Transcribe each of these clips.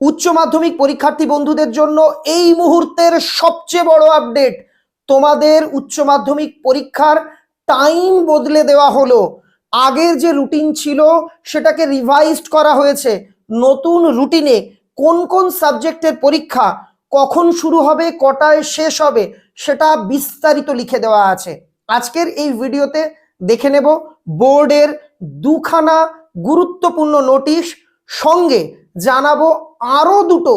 উচ্চ মাধ্যমিক পরীক্ষার্থী বন্ধুদের জন্য এই মুহূর্তের সবচেয়ে বড় আপডেট। তোমাদের উচ্চ মাধ্যমিক পরীক্ষার টাইম বদলে দেওয়া হলো। আগের যে রুটিন ছিল, সেটাকে রিভাইজড করা হয়েছে। নতুন রুটিনে কোন কোন সাবজেক্টের পরীক্ষা কখন শুরু হবে, কটায় শেষ হবে, সেটা বিস্তারিত লিখে দেওয়া আছে। আজকের এই ভিডিওতে দেখে নেব বোর্ডের দুখানা গুরুত্বপূর্ণ নোটিশ সঙ্গে জানাব আরও দুটো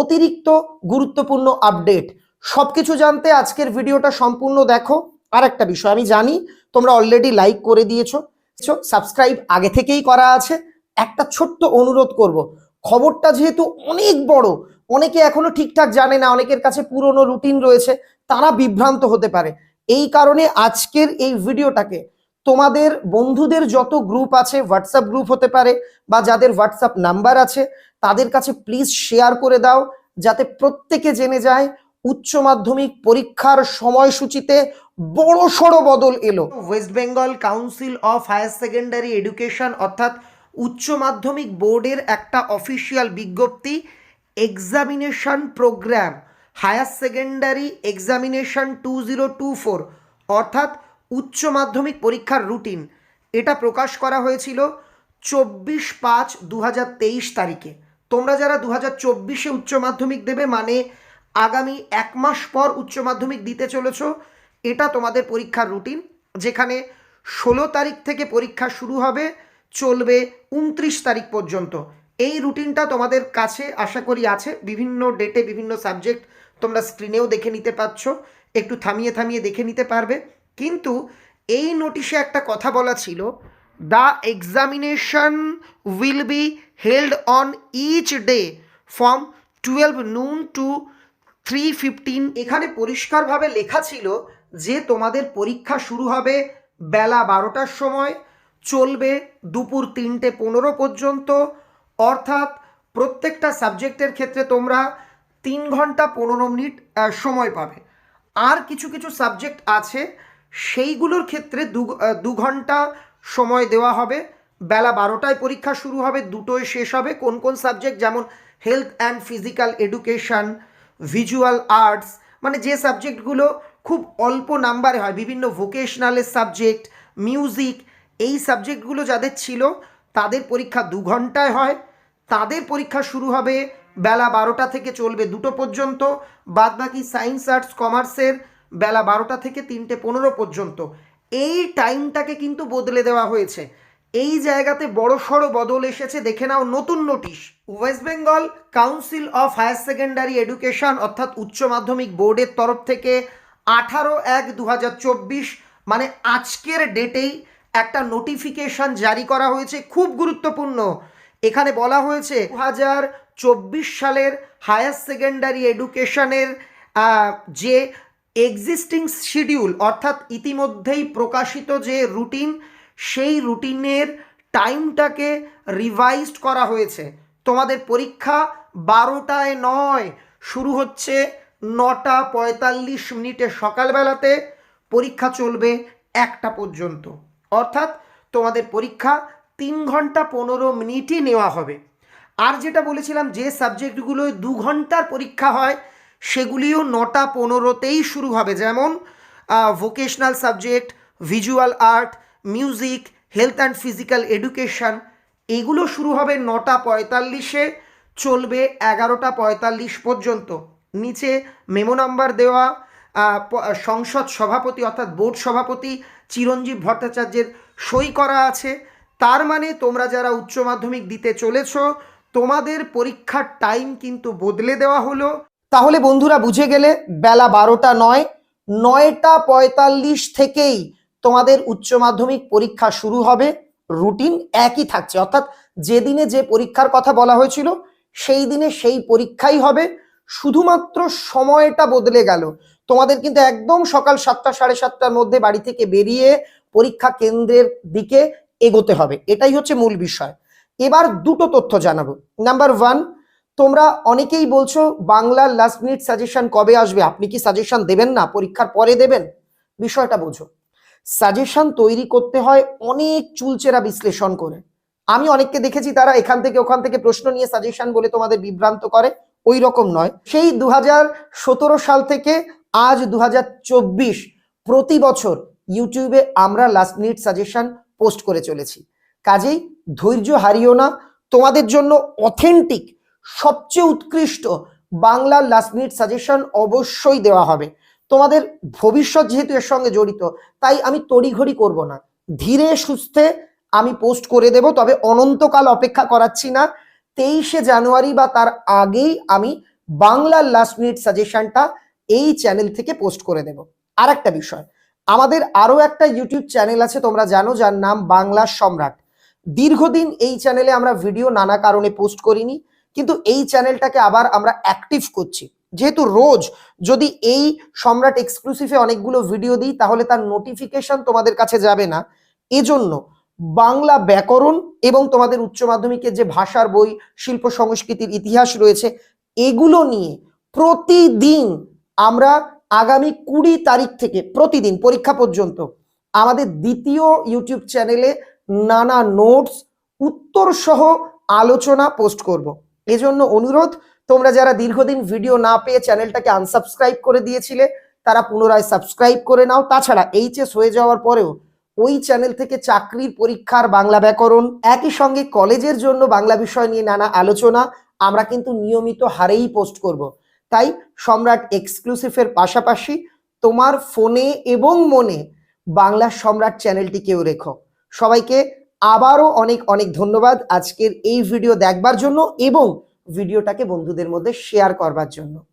অতিরিক্ত গুরুত্বপূর্ণ আপডেট। সবকিছু জানতে আজকের ভিডিওটা সম্পূর্ণ দেখো। আর একটা বিষয় আমি জানি, তোমরা অলরেডি লাইক করে দিয়েছ সাবস্ক্রাইব আগে থেকেই করা আছে। একটা ছোট্ট অনুরোধ করব, খবরটা যেহেতু অনেক বড়, অনেকে এখনও ঠিকঠাক জানে না, অনেকের কাছে পুরনো রুটিন রয়েছে, তারা বিভ্রান্ত হতে পারে। এই কারণে আজকের এই ভিডিওটাকে তোমাদের বন্ধুদের যত গ্রুপ আছে হোয়াটসঅ্যাপ গ্রুপ হতে পারে বা যাদের হোয়াটসঅ্যাপ নাম্বার আছে, তাদের কাছে প্লিজ শেয়ার করে দাও, যাতে প্রত্যেকে জেনে যায় উচ্চ মাধ্যমিক পরীক্ষার সময়সূচিতে বড় সড়ো বদল এলো। West Bengal Council of Higher Secondary Education অর্থাৎ উচ্চ মাধ্যমিক বোর্ডের একটা অফিসিয়াল বিজ্ঞপ্তি examination programme higher secondary examination two zero two four অর্থাৎ উচ্চ মাধ্যমিক পরীক্ষার রুটিন। এটা প্রকাশ করা হয়েছিল চব্বিশ পাঁচ দু তারিখে। তোমরা যারা দু হাজার চব্বিশে উচ্চ মাধ্যমিক দেবে মানে আগামী এক মাস পর উচ্চ মাধ্যমিক দিতে চলেছ, এটা তোমাদের পরীক্ষার রুটিন, যেখানে ষোলো তারিখ থেকে পরীক্ষা শুরু হবে, চলবে উনত্রিশ তারিখ পর্যন্ত। এই রুটিনটা তোমাদের কাছে আশা করি আছে, বিভিন্ন ডেটে বিভিন্ন সাবজেক্ট তোমরা স্ক্রিনেও দেখে নিতে পারছ, একটু থামিয়ে থামিয়ে দেখে নিতে পারবে। কিন্তু এই নোটিশে একটা কথা বলা ছিল the examination will be held on each day from twelve noon to three fifteen এখানে পরিষ্কারভাবে লেখা ছিল যে তোমাদের পরীক্ষা শুরু হবে বেলা বারোটার সময়, চলবে দুপুর তিনটে পনেরো পর্যন্ত, অর্থাৎ প্রত্যেকটা সাবজেক্টের ক্ষেত্রে তোমরা তিন ঘণ্টা পনেরো মিনিট সময় পাবে। আর কিছু কিছু সাবজেক্ট আছে সেইগুলোর ক্ষেত্রে দু দু ঘণ্টা সময় দেওয়া হবে। বেলা বারোটায় পরীক্ষা শুরু হবে, দুটোয় শেষ হবে। কোন কোন সাবজেক্ট? যেমন health and physical education visual arts মানে যে সাবজেক্টগুলো খুব অল্প নাম্বারে হয়, বিভিন্ন ভোকেশনালের সাবজেক্ট মিউজিক এই সাবজেক্টগুলো যাদের ছিল, তাদের পরীক্ষা দু ঘন্টায় হয়। তাদের পরীক্ষা শুরু হবে বেলা বারোটা থেকে চলবে দুটো পর্যন্ত। বাদবাকি সায়েন্স আর্টস কমার্সের বেলা বারোটা থেকে তিনটে পনেরো পর্যন্ত। এই টাইমটাকে কিন্তু বদলে দেওয়া হয়েছে। এই জায়গাতে বড় সড়ো বদল এসেছে। দেখে নাও নতুন notice. West Bengal Council of Higher Secondary Education, অর্থাৎ উচ্চ মাধ্যমিক বোর্ডের তরফ থেকে আঠারো এক দু মানে আজকের ডেটেই একটা নোটিফিকেশন জারি করা হয়েছে। খুব গুরুত্বপূর্ণ। এখানে বলা হয়েছে দু হাজার চব্বিশ সালের হায়ার সেকেন্ডারি এডুকেশনের যে এক্সিস্টিং শিডিউল অর্থাৎ ইতিমধ্যেই প্রকাশিত যে রুটিন, সেই রুটিনের টাইমটাকে রিভাইজড করা হয়েছে। তোমাদের পরীক্ষা বারোটায় নয়, শুরু হচ্ছে নটা পঁয়তাল্লিশ মিনিটে সকালবেলাতে। পরীক্ষা চলবে একটা পর্যন্ত। অর্থাৎ তোমাদের পরীক্ষা তিন ঘণ্টা পনেরো মিনিটই নেওয়া হবে। আর যেটা বলেছিলাম যে সাবজেক্টগুলো দু ঘণ্টার পরীক্ষা হয় সেগুলিও নটা পনেরোতেই শুরু হবে। যেমন vocational subject visual art music health and physical education এগুলো শুরু হবে নটা পঁয়তাল্লিশে, চলবে এগারোটা পঁয়তাল্লিশ পর্যন্ত। নিচে মেমো নাম্বার দেওয়া সংসদ সভাপতি অর্থাৎ বোর্ড সভাপতি চিরঞ্জীব ভট্টাচার্যের সই করা আছে। তার মানে তোমরা যারা উচ্চ মাধ্যমিক দিতে চলেছ, তোমাদের পরীক্ষার টাইম কিন্তু বদলে দেওয়া হলো। তাহলে বন্ধুরা বুঝে গেলে বেলা বারোটা নয়, নয়টা পঁয়তাল্লিশ থেকেই তোমাদের উচ্চ মাধ্যমিক পরীক্ষা শুরু হবে। রুটিন একই থাকছে। অর্থাৎ যেদিনে যে পরীক্ষার কথা বলা হয়েছিল, সেই দিনে সেই পরীক্ষাই হবে। শুধুমাত্র সময়টা বদলে গেল। তোমাদের কিন্তু একদম সকাল সাতটা, সাড়ে সাতটার মধ্যে বাড়ি থেকে বেরিয়ে পরীক্ষা কেন্দ্রের দিকে এগোতে হবে। এটাই হচ্ছে মূল বিষয়। এবার দুটো তথ্য জানাব। নাম্বার ওয়ান তোমরা অনেকেই বলছো বাংলার লাস্ট মিনিট সাজেশন কবে আসবে? আপনি কি সাজেশন দেবেন না? পরীক্ষার পরে দেবেন? বিষয়টা বোঝো। সাজেশন তৈরি করতে হয় অনেক চুলচেরা বিশ্লেষণ করে। আমি অনেককে দেখেছি তারা এখান থেকে ওখান থেকে প্রশ্ন নিয়ে সাজেশন বলে তোমাদের বিভ্রান্ত করে। ওই রকম নয়। সেই দু হাজার সতেরো সাল থেকে আজ দু হাজার চব্বিশ প্রতি বছর ইউটিউবে আমরা লাস্ট মিনিট সাজেশন পোস্ট করে চলেছি। কাজেই ধৈর্য হারিও না। তোমাদের জন্য অথেন্টিক সবচেয়ে উৎকৃষ্ট বাংলার লাস্ট মিনিট সাজেশন অবশ্যই দেওয়া হবে। তোমাদের ভবিষ্যৎ যেহেতু এর সঙ্গে জড়িত, তাই আমি তড়িঘড়ি করব না। ধীরে সুস্থে আমি পোস্ট করে দেব, তবে অনন্তকাল অপেক্ষা করাচ্ছি না। তেইশে জানুয়ারি বা তার আগেই আমি বাংলার লাস্ট মিনিট সাজেশনটা এই চ্যানেল থেকে পোস্ট করে দেব। আর একটা বিষয়, আমাদের আরও একটা ইউটিউব চ্যানেল আছে, তোমরা জানো, যার নাম বাংলা সম্রাট। দীর্ঘদিন এই চ্যানেলে আমরা ভিডিও নানা কারণে পোস্ট করিনি। কিন্তু এই চ্যানেলটাকে আবার আমরা অ্যাক্টিভ করছি। যেহেতু রোজ যদি এই সম্রাট এক্সক্লুসিভে অনেকগুলো ভিডিও দিই, তাহলে তার নোটিফিকেশন তোমাদের কাছে যাবে না। এজন্য বাংলা ব্যাকরণ এবং তোমাদের উচ্চ মাধ্যমিকের যে ভাষার বই, শিল্প সংস্কৃতির ইতিহাস রয়েছে, এগুলো নিয়ে প্রতিদিন আমরা আগামী কুড়ি তারিখ থেকে প্রতিদিন পরীক্ষা পর্যন্ত আমাদের দ্বিতীয় ইউটিউব চ্যানেলে নানা নোটস উত্তর সহ আলোচনা পোস্ট করব। এজন্য অনুরোধ, তোমরা যারা দীর্ঘদিন ভিডিও না পেয়ে চ্যানেলটাকে আনসাবস্ক্রাইব করে দিয়েছিলে, তারা পুনরায় সাবস্ক্রাইব করে নাও। তাছাড়া এইচএস হয়ে যাওয়ার পরেও ওই চ্যানেল থেকে চাকরির পরীক্ষার বাংলা ব্যাকরণ, একই সঙ্গে কলেজের জন্য বাংলা বিষয় নিয়ে নানা আলোচনা, আমরা কিন্তু নিয়মিত হারেই পোস্ট করব। তাই সম্রাট এক্সক্লুসিভের পাশাপাশি তোমার ফোনে এবং মনে বাংলা সম্রাট চ্যানেলটিকেও রেখো। সবাইকে আবারও অনেক অনেক ধন্যবাদ আজকের এই ভিডিও দেখবার জন্য এবং ভিডিওটাকে বন্ধুদের মধ্যে শেয়ার করবার জন্য।